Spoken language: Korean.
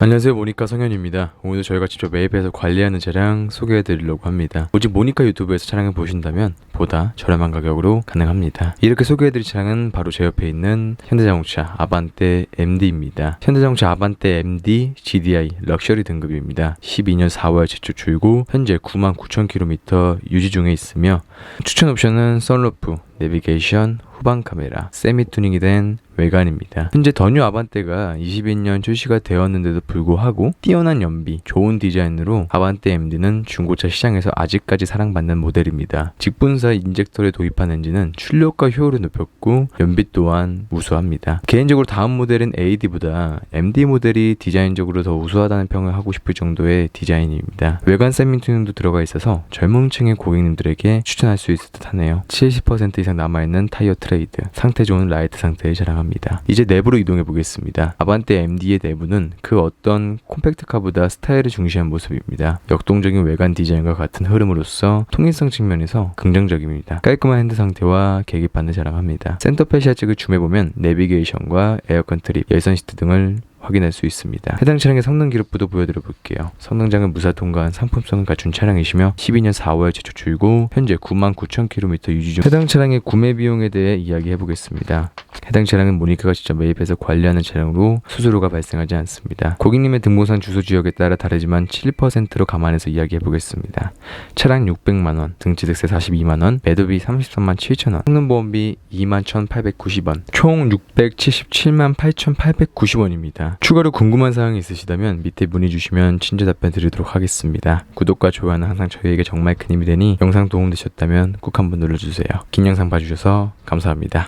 안녕하세요 모니카 성현입니다. 오늘 저희가 직접 매입해서 관리하는 차량 소개해 드리려고 합니다. 오직 모니카 유튜브에서 차량을 보신다면 보다 저렴한 가격으로 가능합니다. 이렇게 소개해드릴 차량은 바로 제 옆에 있는 현대자동차 아반떼 MD입니다. 현대자동차 아반떼 MD GDI 럭셔리 등급입니다. 12년 4월 제출 출고 현재 99,000km 유지 중에 있으며 추천 옵션은 썬루프, 내비게이션, 후방 카메라, 세미 튜닝이 된 외관입니다. 현재 더뉴 아반떼가 22년 출시가 되었는데도 불구하고 뛰어난 연비, 좋은 디자인으로 아반떼 MD는 중고차 시장에서 아직까지 사랑받는 모델입니다. 직분사 인젝터를 도입한 엔진은 출력과 효율을 높였고 연비 또한 우수합니다. 개인적으로 다음 모델은 AD보다 MD 모델이 디자인적으로 더 우수하다는 평을 하고 싶을 정도의 디자인입니다. 외관 세미 튜닝도 들어가 있어서 젊은 층의 고객님들에게 추천할 수 있을 듯하네요. 70% 이상 남아있는 타이어 트레이드, 상태 좋은 라이트 상태를 자랑합니다. 이제 내부로 이동해 보겠습니다. 아반떼 MD의 내부는 그 어떤 콤팩트카보다 스타일을 중시한 모습입니다. 역동적인 외관 디자인과 같은 흐름으로서 통일성 측면에서 긍정적 입니다. 깔끔한 핸드 상태와 계기판을 자랑합니다. 센터 패시아 측을 줌해보면 내비게이션과 에어컨 트립, 열선 시트 등을 확인할 수 있습니다. 해당 차량의 성능 기록부도 보여드려 볼게요. 성능장은 무사 통과한 상품성을 갖춘 차량이시며 12년 4월 제출 출고 현재 99,000km 유지 중 해당 차량의 구매 비용에 대해 이야기해 보겠습니다. 해당 차량은 모니카가 직접 매입해서 관리하는 차량으로 수수료가 발생하지 않습니다. 고객님의 등본상 주소 지역에 따라 다르지만 7%로 감안해서 이야기해 보겠습니다. 차량 600만 원, 등치득세 42만 원, 매도비 33만 7천 원, 성능보험비 2만 1,890원, 총 677만 8,890원입니다. 추가로 궁금한 사항이 있으시다면 밑에 문의 주시면 친절 답변 드리도록 하겠습니다. 구독과 좋아요는 항상 저희에게 정말 큰 힘이 되니 영상 도움되셨다면 꼭 한번 눌러주세요. 긴 영상 봐주셔서 감사합니다.